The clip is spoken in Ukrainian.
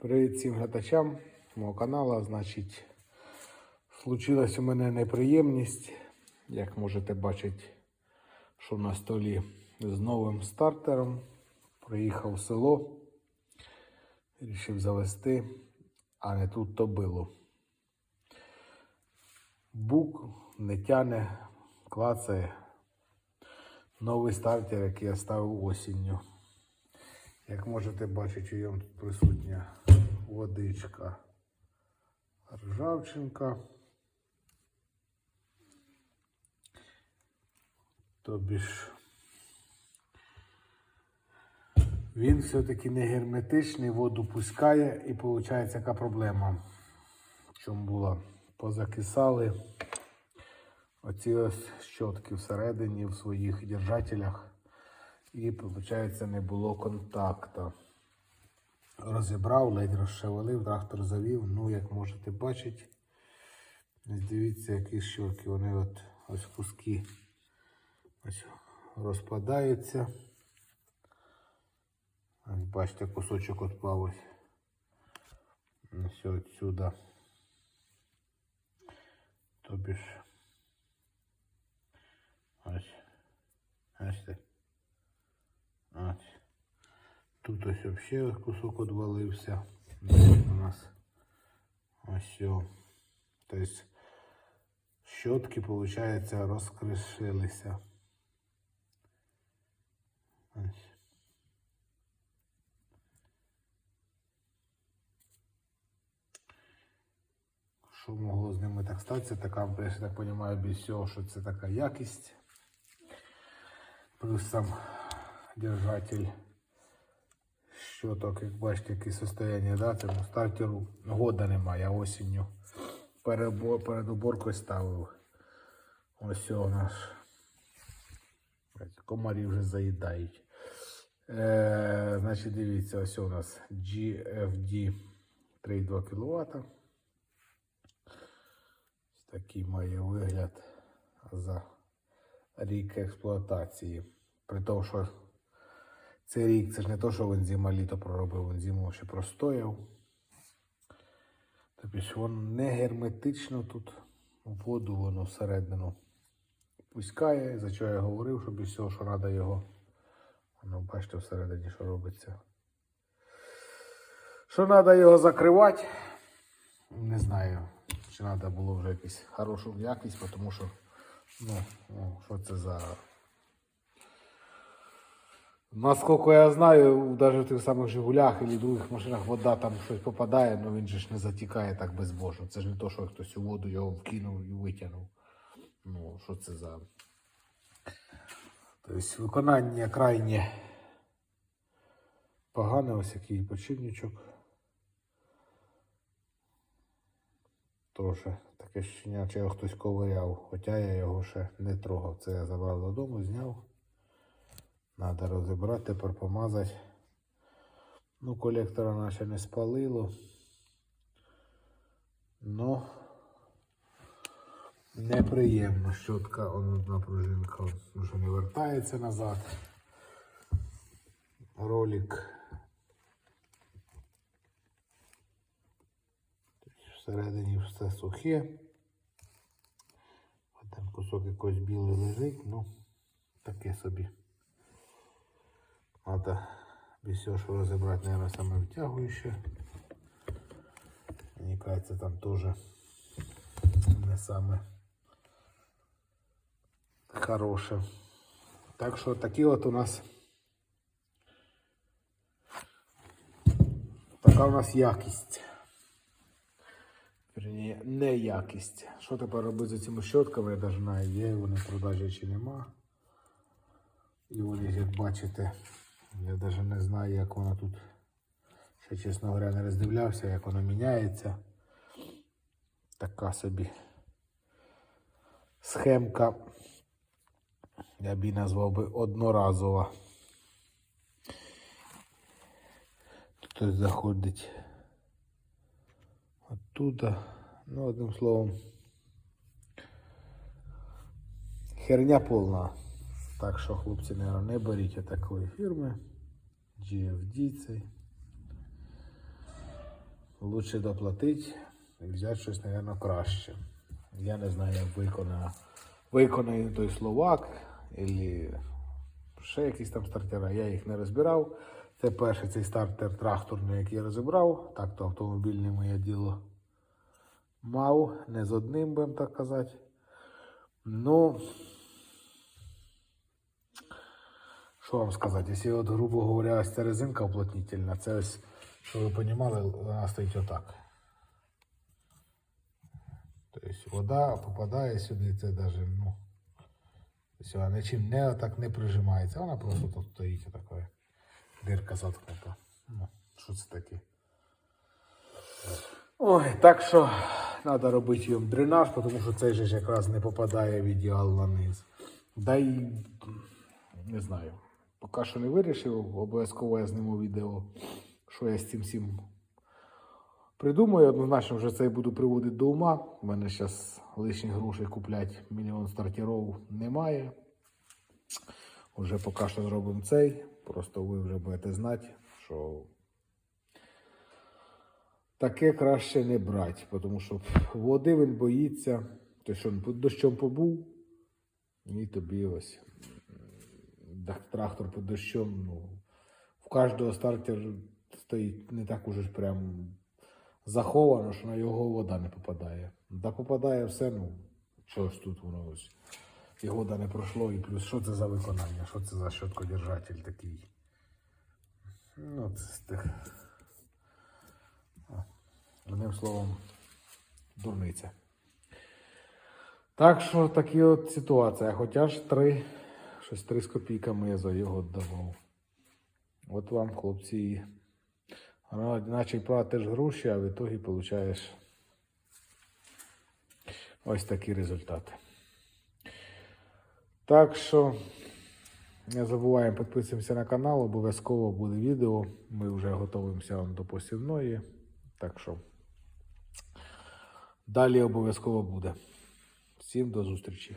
Привіт всім глядачам мого каналу. Значить, случилась у мене неприємність. Як можете бачити, що на столі з новим стартером. Приїхав в село, вирішив завести, а не тут то було. Бук не тяне, клацає. Новий стартер, який я ставив осінню. Як можете бачити, ньому тут присутня водичка ржавчинка. Тобі ж він все-таки не герметичний, воду пускає і виходить яка проблема. В чому була? Позакисали оці ось щотки всередині в своїх держателях. І, виходить, не було контакту. Розібрав, ледь розшевелив, трактор завів. Ну, як можете бачити, дивіться, які щоки. Вони от ось куски ось розпадаються. Ось бачите, кусочок відпав ось. Ось отсюда. Тобі ж ось. Бачите? Ось. Тут ось взагалі кусок відвалився. У нас ось. Тобто щотки, виходить, розкришилися. Ось. Що могло з ними так статися? Така, я так розумію, без всього, що це така якість. Плюс сам держатель щоток, як бачите, яке состояние, да, цьому стартеру года немає, а осінню перед, перед уборкою ставив. Ось наш. Бачите, Комарі вже заїдають. Е, значить, дивіться, ось у нас GFD 3,2 кВт. Такий має вигляд за рік експлуатації. При тому, що цей рік це ж не то, що він зима літо проробив, він зиму ще простояв. Тобто він не герметично тут воду воно всередину пускає, за що я говорив, що без всього, що треба його. Воно бачите всередині, що робиться. Що треба його закривати, не знаю, чи треба було вже якусь хорошу якість, тому що, ну, ну що це за. Наскільки я знаю, навіть в тих самих Жигулях і других машинах вода там щось попадає, але він же ж не затікає так безбожно. Це ж не то, що хтось у воду його вкинув і витягнув. Ну, що це за. Тобто виконання крайне погане, ось який почивничок. Тоже таке щеня, чи його хтось ковиряв, хоча я його ще не трогав. Це я забрав додому, зняв. Надо розібрати, тепер помазати. Ну, колектора наче не спалило. Но неприємно. Щотка, одна пружинка вже не вертається назад. Ролик. Всередині все сухе. Один кусок якось білий лежить, ну, таке собі. Надо без всього, що розібрати, наверное, саме втягуюче. Мені кажется, там тоже не саме хороше. Так що такі от у нас така у нас якість. Верні, не якість. Що тепер робити з цими щотками, я навіть знаю, є вони в продажі чи нема. І вони, як бачите, я навіть не знаю, як воно тут. Ще, чесно говоря, не роздивлявся, як воно міняється. Така собі схемка. Я б її назвав би одноразова. Тут ось заходить оттуда. Ну, одним словом. Херня повна. Так що, хлопці, не беріть такої фірми. GFD цей. лучше доплатити і взяти щось, мабуть, краще. Я не знаю, як виконає, виконає той словак, або ще якісь там стартера. Я їх не розбирав. Це перший цей стартер тракторний, який я розібрав. Так то автомобільне моє діло мав, не з одним, будемо так казати. Ну, що вам сказати, якщо, от, грубо говоря, ось ця резинка уплотнительна, це ось, що ви розуміли, вона стоїть отак. Тобто вода попадає сюди, це навіть, ну, вона нічим не отак не прижимається, вона просто тут стоїть така дирка заткнута. Ну, що це таке? Ой, так що треба робити йому дренаж, тому що цей же ж якраз не попадає в ідеал на низ. Да й не знаю. Поки що не вирішив, обов'язково я зніму відео, що я з цим всім придумаю. Однозначно вже це буду приводити до ума. У мене зараз лишніх грошей купляти мільйон стартерів немає. Уже поки що зробимо цей. Просто ви вже будете знати, що таке краще не брати, тому що води він боїться, то що дощом побув, і тобі ось трактор під дощом. Ну, в кожного стартер стоїть не так уже ж прям заховано, що на його вода не попадає. Да попадає все, ну, ж тут воно ось. І года не пройшло, і плюс що це за виконання, що це за щоткодержатель такий. Ну, це з. Одним словом, дурниця. Так що такі от ситуація. Хоча ж три, щось три з копійками я за його давав. От вам, хлопці, наче платиш гроші, а в ітогі получаєш ось такі результати. Так що не забуваємо підписуємося на канал, обов'язково буде відео. Ми вже готуємося до посівної. Так що далі обов'язково буде. Всім до зустрічі.